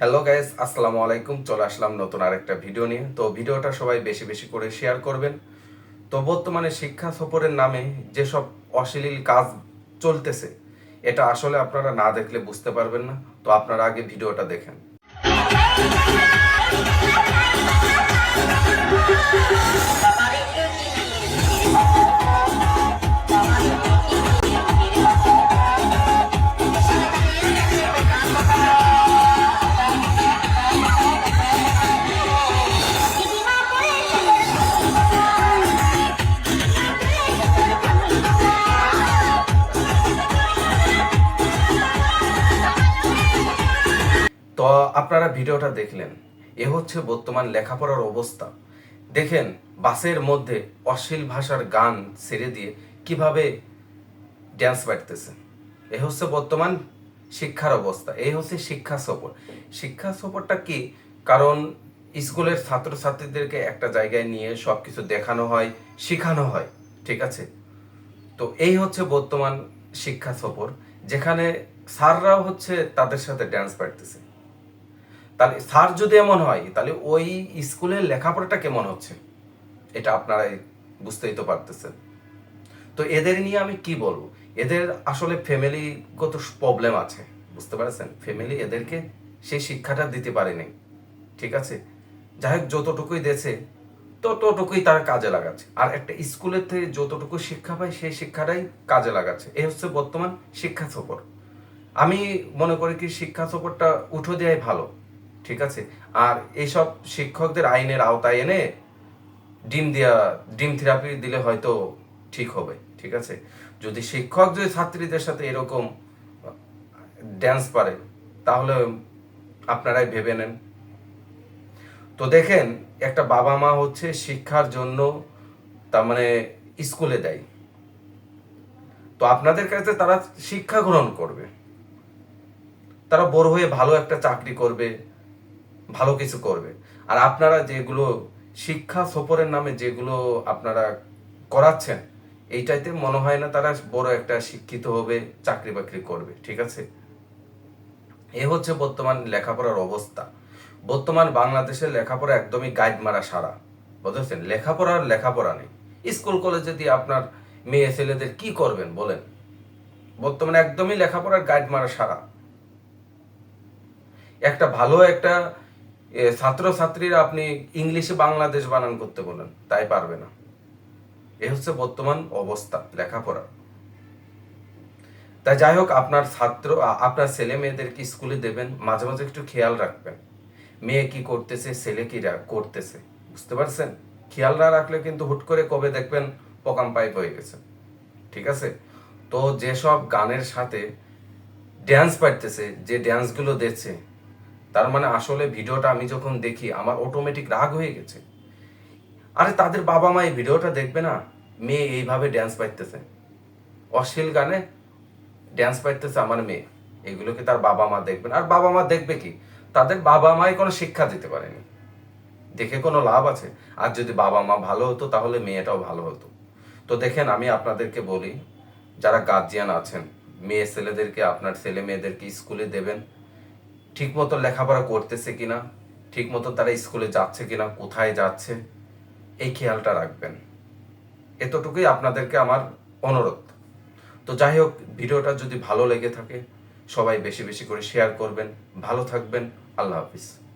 Hello guys আসসালামু আলাইকুম চলে আসলাম নতুন আরেকটা ভিডিও নিয়ে। তো ভিডিওটা সবাই বেশি বেশি করে শেয়ার করবেন। তো বর্তমানে শিক্ষা সফরের নামে যেসব অশ্লীল কাজ চলতেছে, এটা আসলে আপনারা না দেখলে বুঝতে পারবেন না। তো আপনারা আগে ভিডিওটা দেখেন। আপনারা ভিডিওটা দেখলেন। এ হচ্ছে বর্তমান লেখাপড়ার অবস্থা। দেখেন, বাসের মধ্যে অশ্লীল ভাষার গান ছেড়ে দিয়ে কীভাবে ড্যান্স বাড়তেছে এ হচ্ছে বর্তমান শিক্ষার অবস্থা। এই হচ্ছে শিক্ষা সফর। শিক্ষা সফরটা কি? কারণ স্কুলের ছাত্রছাত্রীদেরকে একটা জায়গায় নিয়ে সব কিছু দেখানো হয়, শেখানো হয়, ঠিক আছে? তো এই হচ্ছে বর্তমান শিক্ষা সফর, যেখানে স্যাররাও হচ্ছে তাদের সাথে ড্যান্স পারতেছে তাহলে স্যার যদি এমন হয়, তাহলে ওই স্কুলের লেখাপড়াটা কেমন হচ্ছে? এটা আপনারাই বুঝতেই তো পারতেছেন। তো এদের নিয়ে আমি কি বলব? এদের আসলে ফ্যামিলিগত প্রবলেম আছে, বুঝতে পারছেন? ফ্যামিলি এদেরকে সেই শিক্ষাটা দিতে পারেনি ঠিক আছে? যাই হোক, যতটুকুই দেছে, ততটুকুই তার কাজে লাগাচ্ছে। আর একটা স্কুলের থেকে যতটুকু শিক্ষা পায়, সেই শিক্ষাটাই কাজে লাগাচ্ছে। এই হচ্ছে বর্তমান শিক্ষা সফর। আমি মনে করি কি, শিক্ষা সফরটা উঠো দেওয়াই ভালো। ঠিক আছে? আর এইসব শিক্ষকদের আইনের আওতায় এনে ডিম দেওয়া ডিম থেরাপি দিলে হয়তো ঠিক হবে, ঠিক আছে? যদি শিক্ষক যদি ছাত্রীদের সাথে এরকম ড্যান্স পারে, তাহলে আপনারাই ভেবে নেন। তো দেখেন, একটা বাবা মা হচ্ছে শিক্ষার জন্য তার মানে স্কুলে দেয়। তো আপনাদের কাছে তারা শিক্ষা গ্রহণ করবে। তারা বড় হয়ে ভালো একটা চাকরি করবে। ভালো কিছু করবে। আর আপনারা যেগুলো শিক্ষা সফরের নামে যেগুলো আপনারা করাচ্ছেন, এইটাইতে মনে হয় না তারা বড় একটা শিক্ষিত হবে, চাকরি বাকরি করবে, ঠিক আছে? এ হচ্ছে বর্তমান লেখাপড়ার অবস্থা। বর্তমান বাংলাদেশের লেখাপড়া একদমই গাইড মারা সারা, বুঝেছেন? লেখাপড়ার লেখাপড়া নেই। স্কুল, কলেজে দিয়ে আপনার মেয়ে, ছেলেদের কি করবেন বলেন? বর্তমানে একদমই লেখাপড়ার গাইড মারা সারা। একটা ভালো একটা ছাত্রছাত্রীরা আপনি ইংলিশে বাংলাদেশ বানান করতে বলেন, তাই পারবে না। এ হচ্ছে বর্তমান অবস্থা, লেখাপড়া। তাই যাই হোক, আপনার ছাত্র আপনার ছেলে মেয়েদেরকে স্কুলে দেবেন? মাঝে মাঝে একটু খেয়াল রাখবেন। মেয়ে কি করতেছে, ছেলে কি করতেছে, বুঝতে পারছেন? খেয়াল না রাখলে কিন্তু হুট করে কবে দেখবেন পকাম পাইপ হয়ে গেছে। ঠিক আছে? তো যেসব গানের সাথে ড্যান্স পাইতেছে, যে ড্যান্সগুলো দেখছে তার মানে আসলে ভিডিওটা আমি যখন দেখি, আমার অটোমেটিক রাগ হয়ে গেছে। আরে তাদের বাবা মা এই ভিডিওটা দেখবে না? মেয়ে এইভাবে ড্যান্স পাইতেছে। অশ্লীল গানে ড্যান্স পাইতেছে আমার মেয়ে। এগুলোকে তার বাবা মা দেখবেন আর বাবা মা দেখবে কি? তাদের বাবা মাই কোনো শিক্ষা দিতে পারেনি। দেখে কোনো লাভ আছে? আর যদি বাবা মা ভালো হতো, তাহলে মেয়েটাও ভালো হতো। তো দেখেন, আমি আপনাদেরকে বলি, যারা গার্জিয়ান আছেন, মেয়ে ছেলেদেরকে আপনার ছেলে মেয়েদেরকে স্কুলে দেবেন ঠিক মতো লেখাপড়া করতেছে কিনা? ঠিক মতো তারা স্কুলে যাচ্ছে কিনা? কোথায় যাচ্ছে? এই খেয়ালটা রাখবেন। এতটুকুই আপনাদেরকে আমার অনুরোধ। তো যাই হোক, ভিডিওটা যদি ভালো লেগে থাকে, সবাই বেশি বেশি করে শেয়ার করবেন। ভালো থাকবেন। আল্লাহ হাফিজ।